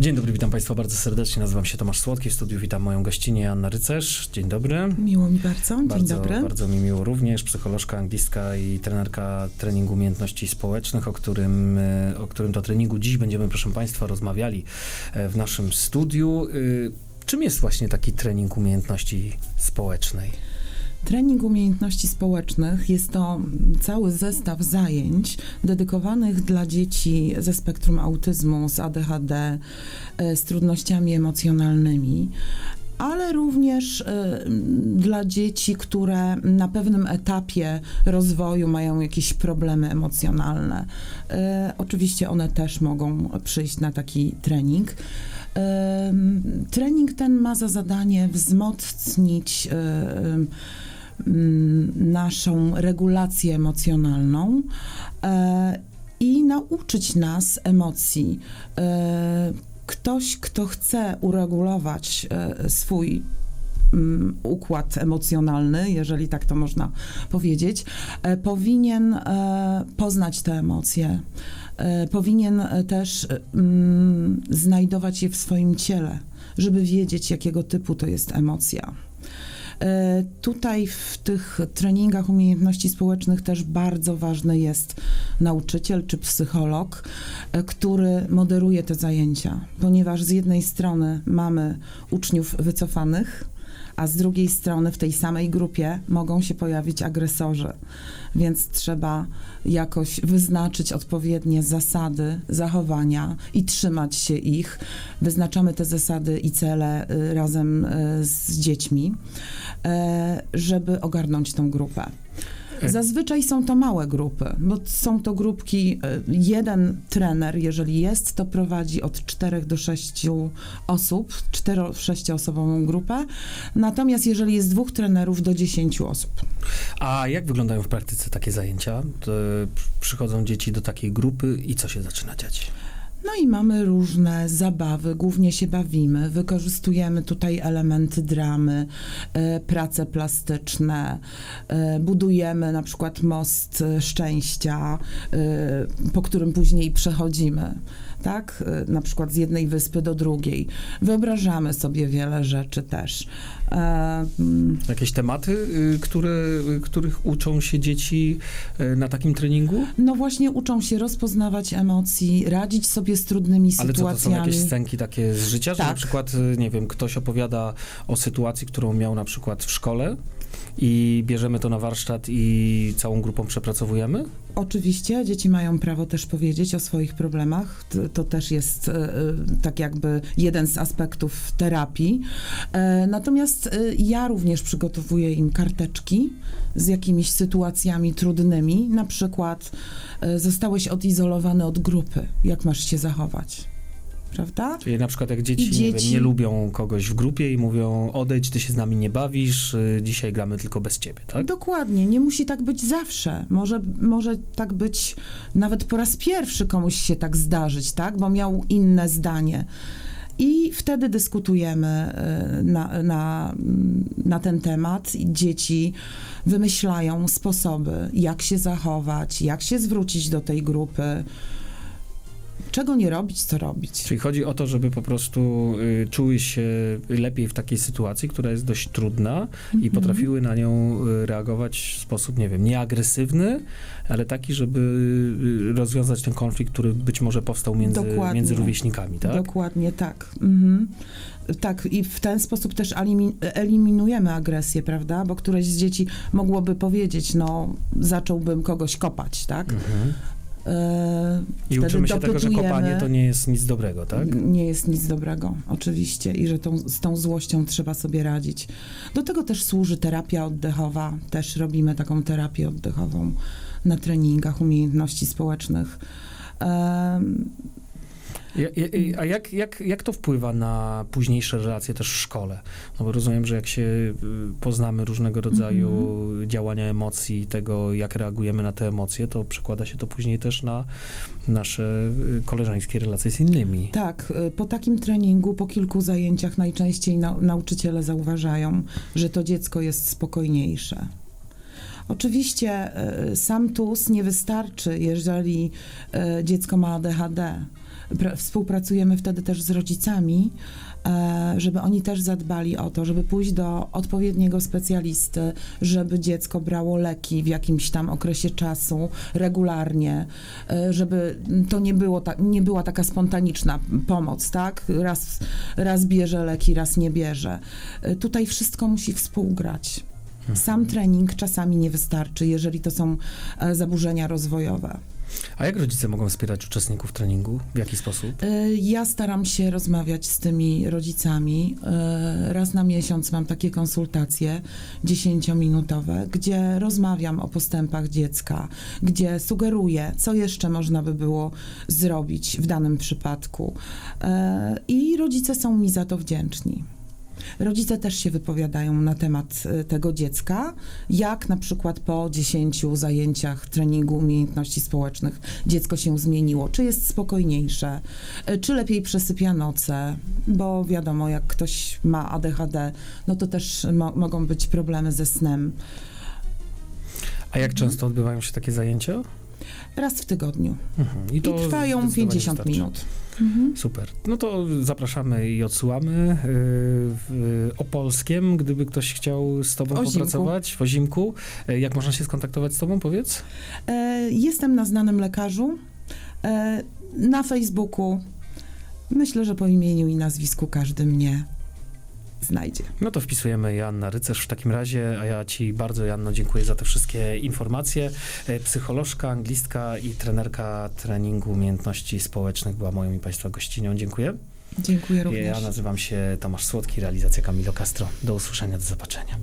Dzień dobry, witam Państwa bardzo serdecznie. Nazywam się Tomasz Słodki. W studiu witam moją gościnię Joanna Rycerz. Dzień dobry. Miło mi bardzo. Dzień bardzo, dobry. Bardzo mi miło również. Psycholożka anglistka i trenerka treningu umiejętności społecznych, o którym, e, o którym to treningu dziś będziemy, proszę Państwa, rozmawiali e, w naszym studiu. Y, Czym jest właśnie taki trening umiejętności społecznej? Trening umiejętności społecznych jest to cały zestaw zajęć dedykowanych dla dzieci ze spektrum autyzmu, z ADHD, e, z trudnościami emocjonalnymi. Ale również e, dla dzieci, które na pewnym etapie rozwoju mają jakieś problemy emocjonalne. E, oczywiście one też mogą przyjść na taki trening. Trening ten ma za zadanie wzmocnić naszą regulację emocjonalną e, i nauczyć nas emocji. E, Ktoś, kto chce uregulować e, swój mm, układ emocjonalny, jeżeli tak to można powiedzieć, powinien poznać te emocje. Powinien też mm, znajdować je w swoim ciele, żeby wiedzieć, jakiego typu to jest emocja. E, Tutaj w tych treningach umiejętności społecznych też bardzo ważny jest nauczyciel czy psycholog, e, który moderuje te zajęcia, ponieważ z jednej strony mamy uczniów wycofanych, a z drugiej strony w tej samej grupie mogą się pojawić agresorzy, więc trzeba jakoś wyznaczyć odpowiednie zasady zachowania i trzymać się ich. Wyznaczamy te zasady i cele y, razem y, z dziećmi, e, żeby ogarnąć tą grupę. Zazwyczaj są to małe grupy, bo są to grupki, e, jeden trener, jeżeli jest, to prowadzi od 4 do 6 osób, 4-6 osobową grupę, natomiast jeżeli jest dwóch trenerów, do 10 osób. A jak wyglądają w praktyce takie zajęcia? To przychodzą dzieci do takiej grupy i co się zaczyna dziać? No i mamy różne zabawy, głównie się bawimy, wykorzystujemy tutaj elementy dramy, e, prace plastyczne, e, budujemy na przykład most e, szczęścia, po którym później przechodzimy, tak? E, na przykład z jednej wyspy do drugiej. Wyobrażamy sobie wiele rzeczy też. E, mm, Jakieś tematy, y, które, y, których uczą się dzieci y, na takim treningu? No właśnie uczą się rozpoznawać emocji, radzić sobie z trudnymi Ale co to są sytuacjami. jakieś scenki takie z życia, że na Tak. przykład, y, nie wiem, ktoś opowiada o sytuacji, którą miał na przykład w szkole i bierzemy to na warsztat i całą grupą przepracowujemy? Oczywiście, dzieci mają prawo też powiedzieć o swoich problemach. To, też jest e, e, tak jakby jeden z aspektów terapii. E, Natomiast ja również przygotowuję im karteczki z jakimiś sytuacjami trudnymi. Na przykład zostałeś odizolowany od grupy. Jak masz się zachować? Prawda? Czyli na przykład jak dzieci, I Nie, wiem, dzieci- nie lubią kogoś w grupie i mówią odejdź, ty się z nami nie bawisz, y, dzisiaj gramy tylko bez ciebie, tak? Dokładnie, nie musi tak być zawsze. Może, może tak być nawet po raz pierwszy komuś się tak zdarzyć, tak? Bo miał inne zdanie. I wtedy dyskutujemy e, na, na, na ten temat i dzieci wymyślają sposoby, jak się zachować, jak się zwrócić do tej grupy, czego nie robić, co robić. Czyli chodzi o to, żeby po prostu y, czuły się lepiej w takiej sytuacji, która jest dość trudna i Mhm. potrafiły na nią y, reagować w sposób, nie wiem, nieagresywny, ale taki, żeby y, rozwiązać ten konflikt, który być może powstał między, Dokładnie. między rówieśnikami, tak? Dokładnie tak. Mhm. Tak, i w ten sposób też elimi- eliminujemy agresję, prawda? Bo któreś z dzieci mogłoby powiedzieć, no, zacząłbym kogoś kopać, tak? Mhm. E, I wtedy uczymy się tego, że kopanie to nie jest nic dobrego, tak? Nie jest nic dobrego, oczywiście, i że tą, z tą złością trzeba sobie radzić. Do tego też służy terapia oddechowa. Też robimy taką terapię oddechową na treningach umiejętności społecznych. A jak, jak, jak to wpływa na późniejsze relacje też w szkole? No bo rozumiem, że jak się y, poznamy różnego rodzaju działania emocji, tego jak reagujemy na te emocje, to przekłada się to później też na nasze y, koleżeńskie relacje z innymi. Tak, y, po takim treningu, po kilku zajęciach najczęściej nau- nauczyciele zauważają, że to dziecko jest spokojniejsze. Oczywiście sam TUS nie wystarczy, jeżeli dziecko ma ADHD. Pra- Współpracujemy wtedy też z rodzicami, e, żeby oni też zadbali o to, żeby pójść do odpowiedniego specjalisty, żeby dziecko brało leki w jakimś tam okresie czasu regularnie, e, żeby to nie, było ta, nie była taka spontaniczna pomoc, tak? Raz, raz bierze leki, raz nie bierze. E, Tutaj wszystko musi współgrać. Sam trening czasami nie wystarczy, jeżeli to są zaburzenia rozwojowe. A jak rodzice mogą wspierać uczestników treningu? W jaki sposób? Y, Ja staram się rozmawiać z tymi rodzicami. Y, Raz na miesiąc mam takie konsultacje dziesięciominutowe, gdzie rozmawiam o postępach dziecka, gdzie sugeruję, co jeszcze można by było zrobić w danym przypadku. Y, I rodzice są mi za to wdzięczni. Rodzice też się wypowiadają na temat y, tego dziecka, jak na przykład po 10 zajęciach treningu umiejętności społecznych dziecko się zmieniło, czy jest spokojniejsze, y, czy lepiej przesypia noce, bo wiadomo, jak ktoś ma ADHD, no to też mo- mogą być problemy ze snem. A jak często odbywają się takie zajęcia? Raz w tygodniu. Mhm. I trwają zdecydowanie 50 wystarczy. minut. Mhm. Super. No to zapraszamy i odsyłamy yy, Opolskiem, gdyby ktoś chciał z tobą Ozimku. popracować w Ozimku. Yy, Jak można się skontaktować z tobą, powiedz? E, Jestem na znanym lekarzu, e, na Facebooku. Myślę, że po imieniu i nazwisku każdy mnie znajdzie. No to wpisujemy Joanna Rycerz w takim razie, a ja ci bardzo, Janno, dziękuję za te wszystkie informacje. E, Psycholożka, anglistka i trenerka treningu umiejętności społecznych była moją i Państwa gościnią. Dziękuję. Dziękuję również. Ja nazywam się Tomasz Słodki, realizacja Camilo Castro. Do usłyszenia, do zobaczenia.